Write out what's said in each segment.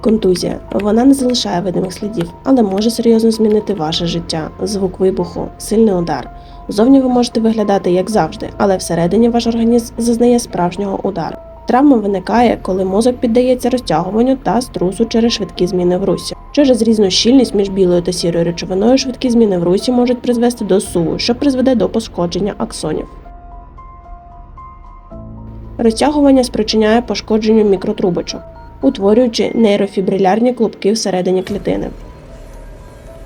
Контузія. Вона не залишає видимих слідів, але може серйозно змінити ваше життя. Звук вибуху, сильний удар. Зовні ви можете виглядати як завжди, але всередині ваш організм зазнає справжнього удару. Травма виникає, коли мозок піддається розтягуванню та струсу через швидкі зміни в русі. Через різну щільність між білою та сірою речовиною швидкі зміни в русі можуть призвести до суву, що призведе до пошкодження аксонів. Розтягування спричиняє пошкодженню мікротрубочок, утворюючи нейрофібрилярні клубки всередині клітини.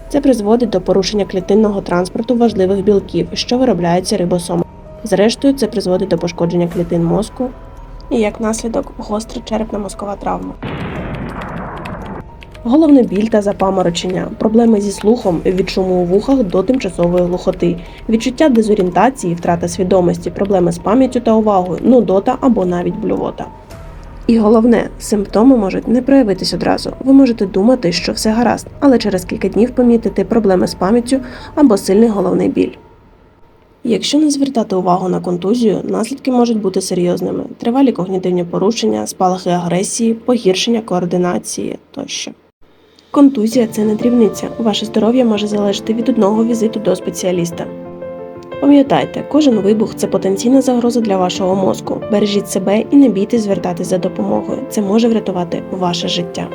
Це призводить до порушення клітинного транспорту важливих білків, що виробляються рибосомами. Зрештою, це призводить до пошкодження клітин мозку і як наслідок гостра черепно-мозкова травма. Головний біль та запаморочення, проблеми зі слухом від шуму у вухах до тимчасової глухоти, відчуття дезорієнтації, втрата свідомості, проблеми з пам'яттю та увагою, нудота або навіть блювота. І головне, симптоми можуть не проявитись одразу. Ви можете думати, що все гаразд, але через кілька днів помітити проблеми з пам'яттю або сильний головний біль. Якщо не звертати увагу на контузію, наслідки можуть бути серйозними: тривалі когнітивні порушення, спалахи агресії, погіршення координації тощо. Контузія це не дрібниця. Ваше здоров'я може залежати від одного візиту до спеціаліста. Пам'ятайте, кожен вибух це потенційна загроза для вашого мозку. Бережіть себе і не бійтесь звертатись за допомогою. Це може врятувати ваше життя.